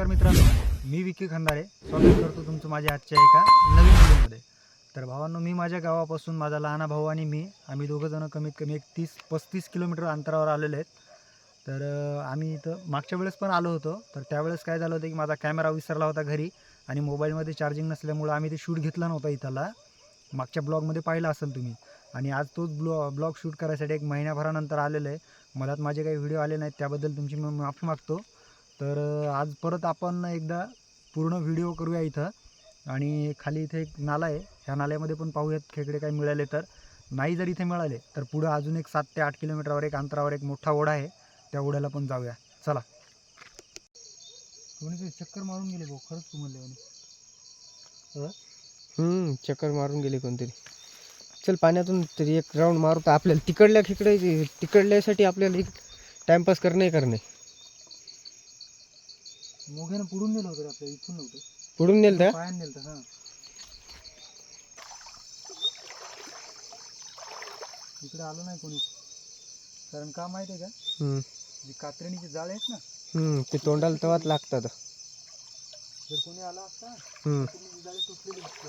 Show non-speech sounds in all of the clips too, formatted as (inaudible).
नमस्कार मित्रांनो मी विकी खंदारे स्वागत करतो तुमचं माझ्या आजच्या एका नवीन व्हिडिओमध्ये. तर भावांनो मी माझ्या गावापासून माझा लहाना भाऊ आणि मी आम्ही दोघंजणं कमीत कमी एक तीस पस्तीस किलोमीटर अंतरावर आलेले आहेत. तर आम्ही इथं मागच्या वेळेस पण आलो होतो. तर त्यावेळेस काय झालं होतं की माझा कॅमेरा विसरला होता घरी आणि मोबाईलमध्ये चार्जिंग नसल्यामुळं आम्ही ते शूट घेतला नव्हता इथला. मागच्या ब्लॉगमध्ये पाहिलं असेल तुम्ही. आणि आज तोच ब्लॉ ब्लॉग शूट करायसाठी एक महिन्याभरानंतर आलेलं आहे. मलात माझे काही व्हिडिओ आले नाहीत त्याबद्दल तुमची मी माफी मागतो. तर आज परत आपण एकदा पूर्ण व्हिडिओ करूया इथं. आणि खाली इथे एक नाला आहे. ह्या नाल्यामध्ये पण पाहूयात खेकडे काय मिळाले तर. नाही जर इथे मिळाले तर पुढं अजून एक सात ते आठ किलोमीटरवर एक अंतरावर एक मोठा ओढा आहे. त्या ओढ्याला पण जाऊया. चला. कोणी चक्कर मारून गेले भाऊ खरंच तू म्हणले हम्म चक्कर मारून गेले कोणतरी. चल पाण्यातून तरी एक राऊंड मारू तर आपल्याला तिकडल्या तिकडे तिकडल्यासाठी आपल्याला एक टाइमपास करणे करणे मोघ्यानं पुढून नेलं होतं रे आपल्या इथून नव्हतं. पुढून नेल त्या पायानं नेलं हां. इकडे आलो नाही कोणी. कारण का माहिती आहे का? हम्म, जी कात्रणीचे जाळे आहेत ना हम्म, ते तोंडाला तवाच लागतात. जर कोणी आला असता हम्म, कात्रणीचे जाळे तुटलेले दिसते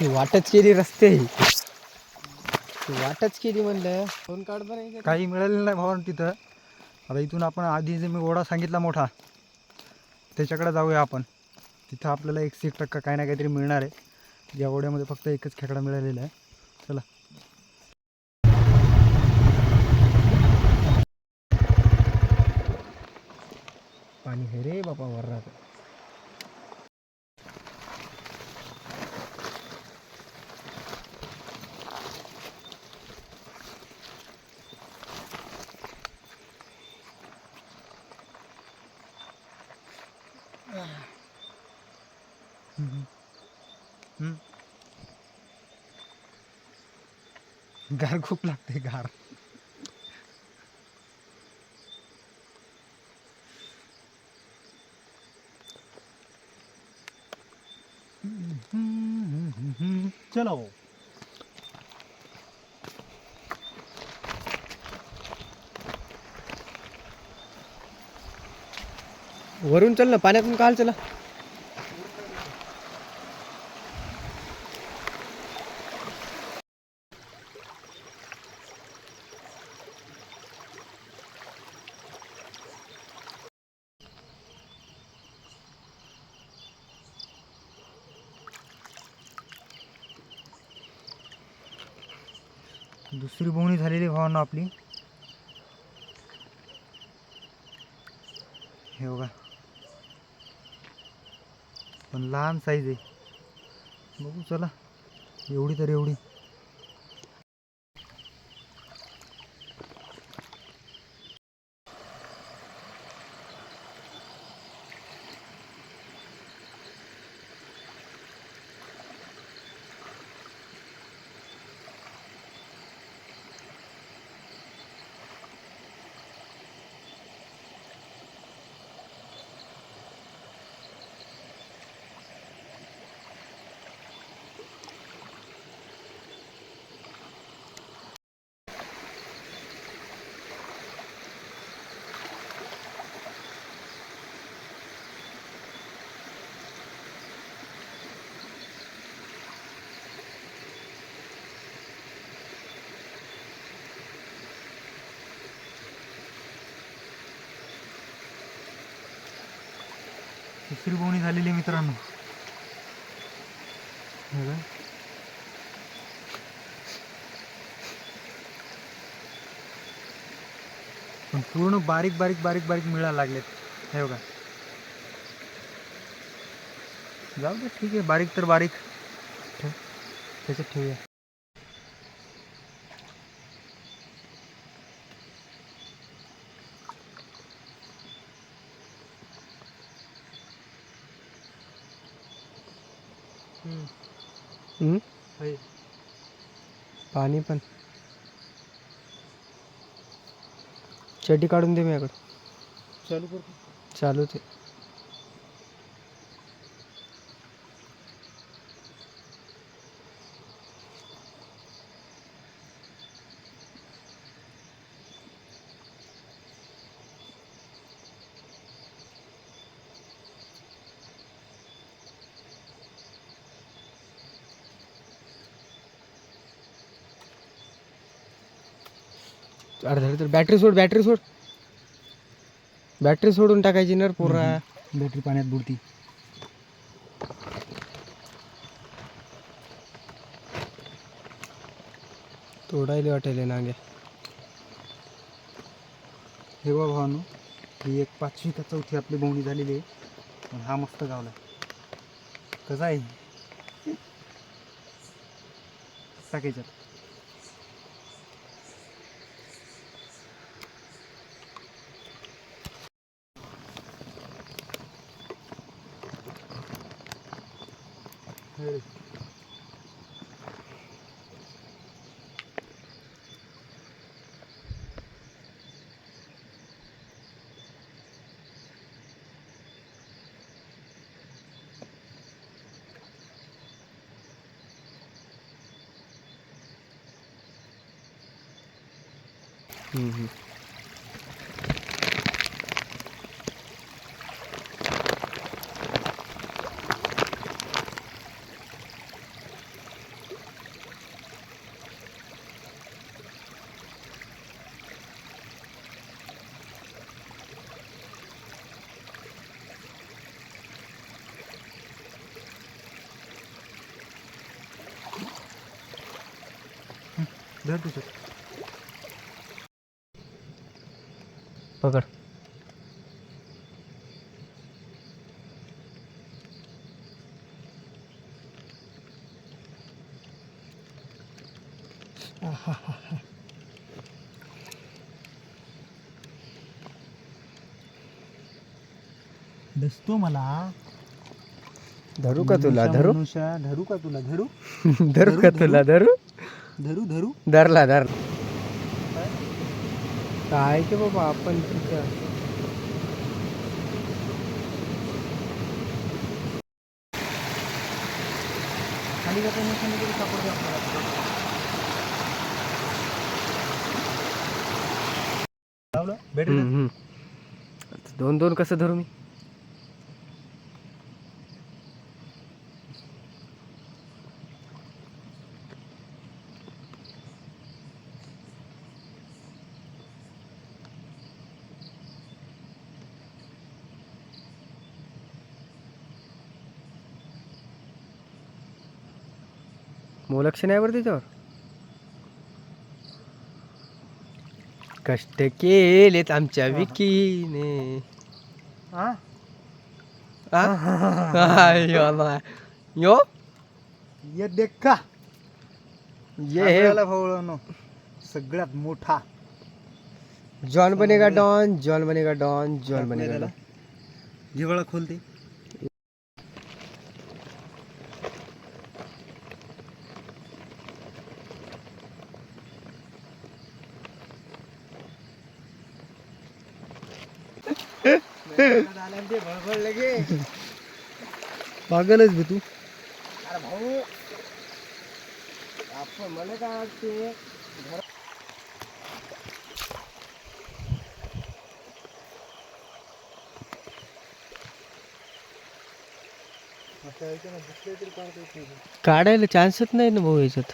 ही वाटच केली रस्ते ही. वाटच केली म्हणलं. फोन कार्ड पण काही मिळालेलं नाही भावानं तिथं. आता इथून आपण आधी जे मी ओढा सांगितला मोठा त्याच्याकडे जाऊया आपण. तिथं आपल्याला एकशे एक टक्का काही ना काहीतरी मिळणार आहे. या ओढ्यामध्ये फक्त एकच खेकडा मिळालेला आहे. चला. पाणी हे रे बापा वर गार खूप लागते गार. चलो वरून चल ना पाण्यातून काल चला. दुसरी बोवणी झालेली भावांना आपली. हे बघा. पण लहान साईज आहे. बघू चला. एवढी तर एवढी. दुसरी बोवणी झालेली मित्रांनो. पण पूर्ण बारीक बारीक बारीक बारीक मिळायला लागलेत. हे बघा. जाऊ दे ठीक आहे. बारीक तर बारीक. ठेव. त्याच्यात ठेवूया हम्म? आहे. पाणी पण. चड्डी काढून दे माझ्याकडे चालू करतो चालू ते अर्धा तर बॅटरी सोड बॅटरी सोड. बॅटरी सोडून टाकायची नर पोरा. बॅटरी पाण्यात बुडती. तोडायला वाटेल नांग्या हे बघा भावानो ही एक पाचवी का चौथी आपली बोवणी झालेली आहे. पण हा मस्त गावला कसा आहे? टाकायच्यात. धर तुझं दिसतो मला. धरू का तुला? धरू? मनुष्या धरू का तुला? धरू? (laughs) धरू का तुला? धरू? धरू? धरू धरला धरला. काय ते बाबा आपण तिथं? खाली जाता नसेल तरी सापडते आपल्याला. लावलं भेट हम्म, हम्म. दोन दोन कसं धरू मी? मोलक्ष नाही बरं त्याच्यावर कष्ट केलेत आमच्या विकीने. हा? आ? यो यो? ये देख का? ये. है आपल्याला सगळ्यात मोठा. जॉन बनेगा डॉन जॉन बनेगा डॉन जॉन बनेगा डॉन. जिव्हाळा खोलते. पागलच बे तू. अरे भाऊ आपण मला काय वाटते? काढायला चान्सच नाही ना भाऊ याच्यात.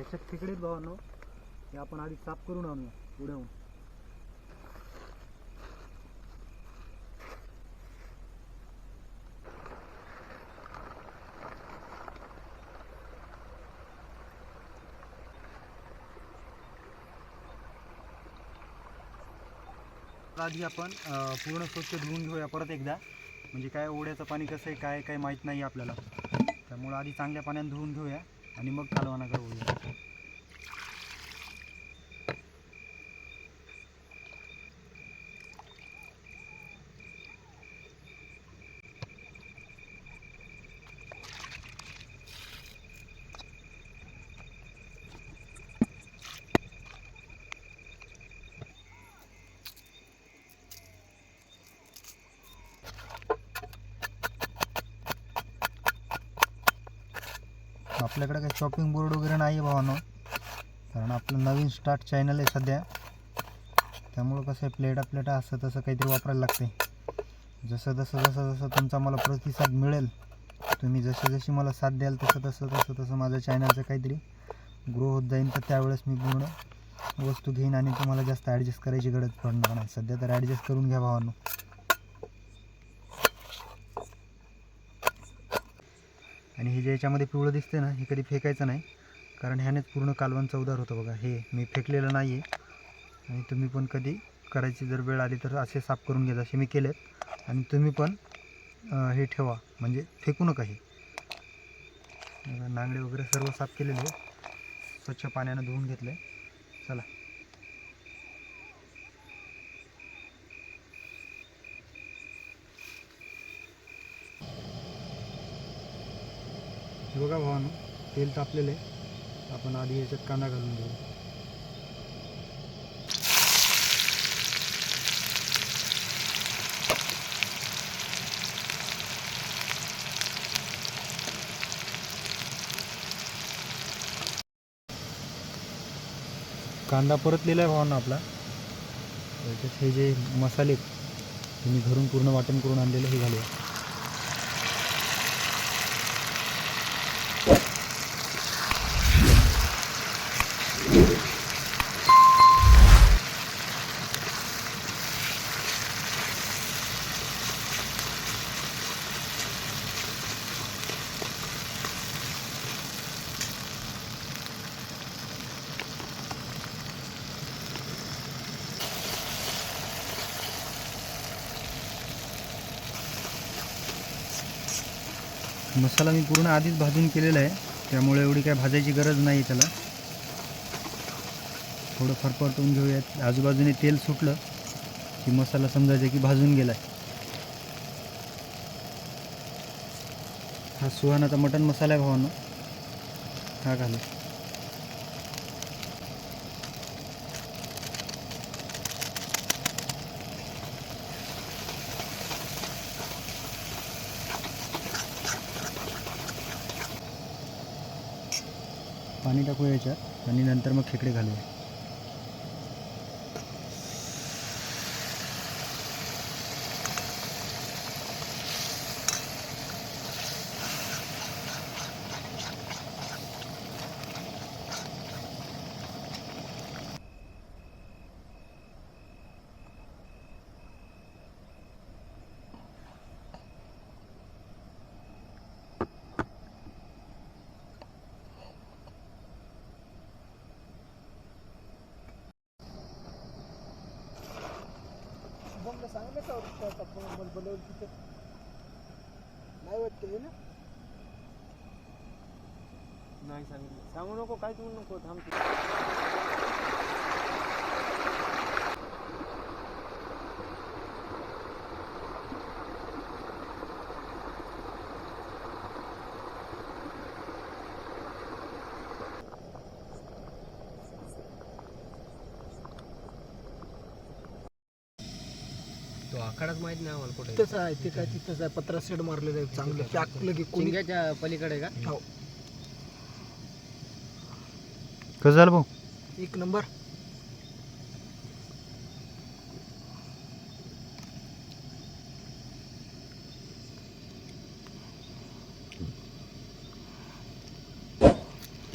याच्यात खेकडेत भावांनो. हे आपण आधी साफ करून आणूया पुढे आधी आपण पूर्ण स्वच्छ धुवून घेऊया परत एकदा. म्हणजे काय ओढ्याचं पाणी कसं आहे काय काय माहीत नाही आपल्याला. त्यामुळं आधी चांगल्या पाण्याने धुवून घेऊया. आणि मग कालवाना करूया आपल्याकडे काही शॉपिंग बोर्ड वगैरे नाही आहे भावानो कारण आपलं नवीन स्टार्ट चॅनल आहे सध्या. त्यामुळं कसं आहे प्लेटा प्लेटा असं तसं काहीतरी वापरायला लागते जसं जसं जसं जसं तुमचा मला प्रतिसाद मिळेल तुम्ही जशी जशी मला साथ द्याल तसं तसं तसं तसं माझं चॅनलचं काहीतरी ग्रो होत जाईल तर त्यावेळेस मी पूर्ण वस्तू घेईन आणि तुम्हाला जास्त ॲडजस्ट करायची गरज पडणार नाही. सध्या तर ॲडजस्ट करून घ्या भावानो. आणि हे जे याच्यामध्ये पिवळं दिसते ना हे कधी फेकायचं नाही. कारण ह्यानेच पूर्ण कालवांचा उदार होतं बघा. हे मी फेकलेलं नाही आहे आणि तुम्ही पण कधी करायची जर वेळ आली तर असे साफ करून घ्या जसे मी केलेत. आणि तुम्ही पण हे ठेवा. म्हणजे फेकू नका हे. नांगडे वगैरे सर्व साफ केलेले. स्वच्छ पाण्यानं धुवून घेतले चला. बघा भावानं तेल तापलेलं आहे. आपण आधी याच्यात कांदा घालून घेऊ. कांदा परतलेला आहे भावानं आपला. त्याच्यात हे जे मसाले आहेत, ते मी घरून पूर्ण वाटण करून आणलेलं हे घालूया. मसाला मी पूर्ण आधीच भाजून केलेला आहे. त्यामुळे एवढी काय भाजायची गरज नाही त्याला. थोडं फरफरटून घेऊयात. आजूबाजूने तेल सुटलं की मसाला समजायचं की भाजून गेला आहे हा सुहानाचा मटन मसाला आहे भावानं. हा घालू. पाणी टाकू याच्यात आणि नंतर मग खेकडे घालूया. नाही वाटते ना? नाही सांगितलं. सांगू नको काय तू नको थांब. आखाडाच माहीत नाही आम्हाला कुठे. तिथंच आहे ते काय तिथंच आहे. पत्रा सेड मारलेलं आहे चांगलं. टाकलं की कोणी चिंग्याच्या पलीकडे का? हो. कसं झालं भाऊ? एक नंबर.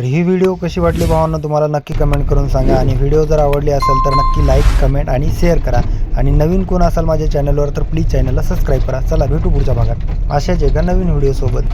तर ही व्हिडिओ कशी वाटली भावांना तुम्हाला नक्की कमेंट करून सांगा. आणि व्हिडिओ जर आवडली असेल तर नक्की लाईक कमेंट आणि शेअर करा. आणि नवीन कोण असाल माझ्या चॅनलवर तर प्लीज चॅनलला सबस्क्राईब करा. चला भेटू पुढच्या भागात. अशाच एका नवीन व्हिडिओसोबत